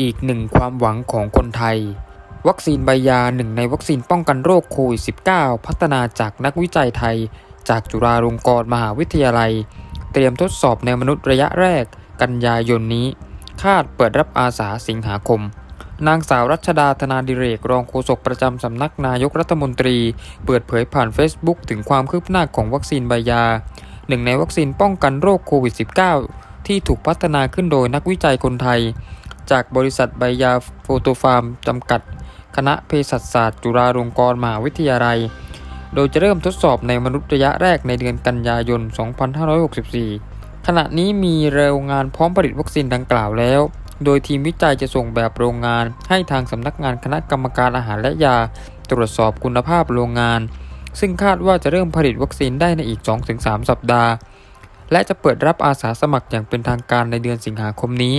อีกหนึ่งความหวังของคนไทย วัคซีนใบยาหนึ่งในวัคซีนป้องกันโรคโควิด -19 พัฒนาจากนักวิจัยไทย จากจุฬาลงกรณ์มหาวิทยาลัย เตรียมทดสอบในมนุษย์ระยะแรกกันยายนนี้ คาดเปิดรับอาสาสิงหาคม นางสาวรัชดาธนาดิเรกรองโฆษกประจำสำนักนายกรัฐมนตรี เปิดเผยผ่าน Facebook ถึงความคืบหน้าของวัคซีนใบยาหนึ่งในวัคซีนป้องกันโรคโควิด -19 ที่ถูกพัฒนาขึ้นโดยนักวิจัยคนไทย จากบริษัทใบยาโฟโตฟาร์มจำกัด คณะเภสัชศาสตร์จุฬาลงกรณ์มหาวิทยาลัย โดยจะเริ่มทดสอบในมนุษย์ระยะแรกในเดือนกันยายน 2564 ขณะนี้มีโรงงานพร้อมผลิตวัคซีนดังกล่าวแล้ว โดยทีมวิจัยจะส่งแบบโรงงาน ให้ทางสำนักงานคณะกรรมการอาหารและยา ตรวจสอบคุณภาพโรงงาน ซึ่งคาดว่าจะเริ่มผลิตวัคซีนได้ในอีก 2-3 สัปดาห์ และจะเปิดรับอาสาสมัครอย่างเป็นทางการในเดือนสิงหาคมนี้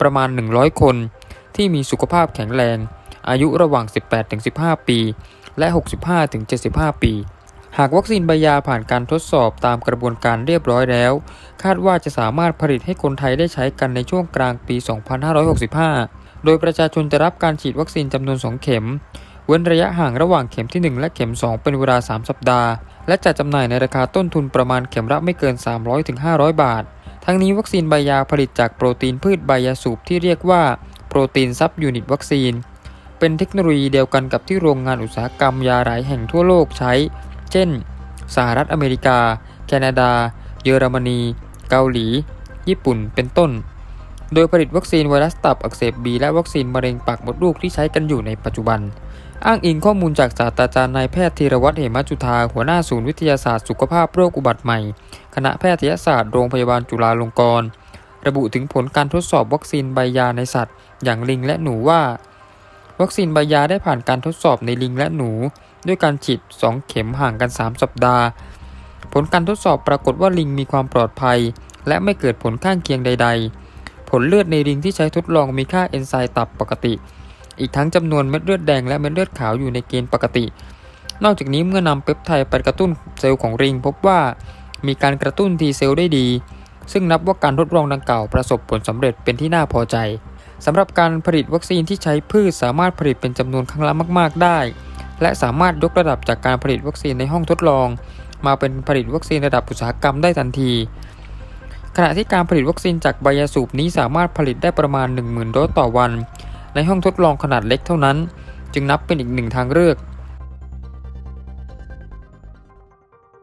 ประมาณ 100 คน ที่มีสุขภาพแข็งแรง อายุระหว่าง 18-15 ปี และ 65-75 ปี หากวัคซีนใบยาผ่านการทดสอบตามกระบวนการเรียบร้อยแล้ว คาดว่าจะสามารถผลิตให้คนไทยได้ใช้กันในช่วงกลางปี 2565 โดยประชาชนจะรับการฉีดวัคซีนจำนวน 2 เข็ม เว้นระยะห่างระหว่างเข็มที่ 1 และเข็ม 2 เป็นเวลา 3 สัปดาห์ และจัดจำหน่ายในราคาต้นทุนประมาณเข็มละไม่เกิน 300-500 บาท ทั้งนี้วัคซีนใบยาผลิตจากโปรตีนพืชใบยาสูบที่เรียกว่าโปรตีนซับยูนิตวัคซีน เป็นเทคโนโลยีเดียวกันกับที่โรงงานอุตสาหกรรมยาหลายแห่งทั่วโลกใช้ เช่น สหรัฐอเมริกา แคนาดา เยอรมนี เกาหลี ญี่ปุ่น เป็นต้น โดยผลิตวัคซีนไวรัสตับอักเสบบีและวัคซีนมะเร็งปากมดลูกที่ใช้กันอยู่ในปัจจุบัน อ้างอิงข้อมูลจากศาสตราจารย์นายแพทย์ธีรวัตรเหมจุธาหัวหน้าศูนย์วิทยาศาสตร์สุขภาพโรคอุบัติใหม่ คณะแพทยศาสตร์โรงพยาบาลจุฬาลงกรณ์ระบุถึงผลการทดสอบวัคซีนใบยาในสัตว์ อย่างลิงและหนูว่า วัคซีนใบยาได้ผ่านการทดสอบในลิงและหนู ด้วยการฉีด 2 เข็มห่างกัน 3 สัปดาห์ ผลการทดสอบปรากฏว่าลิงมีความปลอดภัย และไม่เกิดผลข้างเคียงใด ๆ ผลเลือดในลิงที่ใช้ทดลองมีค่าเอนไซม์ตับปกติ อีกทั้งจำนวนเม็ดเลือดแดงและเม็ดเลือดขาวอยู่ในเกณฑ์ปกติ นอกจากนี้เมื่อนำเปปไทด์ไปกระตุ้นเซลล์ของลิง พบว่ามีการกระตุ้นทีเซลล์ได้ดี ซึ่งนับว่าการทดลองดังกล่าวประสบผลสำเร็จเป็นที่น่าพอใจสำหรับการผลิตวัคซีนที่ใช้พืชสามารถผลิตเป็นจำนวนครั้งละมาก ๆ ได้ และสามารถยกระดับจากการผลิตวัคซีนในห้องทดลอง มาเป็นผลิตวัคซีนระดับอุตสาหกรรมได้ทันทีขณะที่การผลิตวัคซีนจากใบยาสูบนี้สามารถผลิตได้ประมาณ 10,000 โดสต่อวัน ในห้องทดลองขนาดเล็กเท่านั้น จึงนับเป็นอีกหนึ่งทางเลือก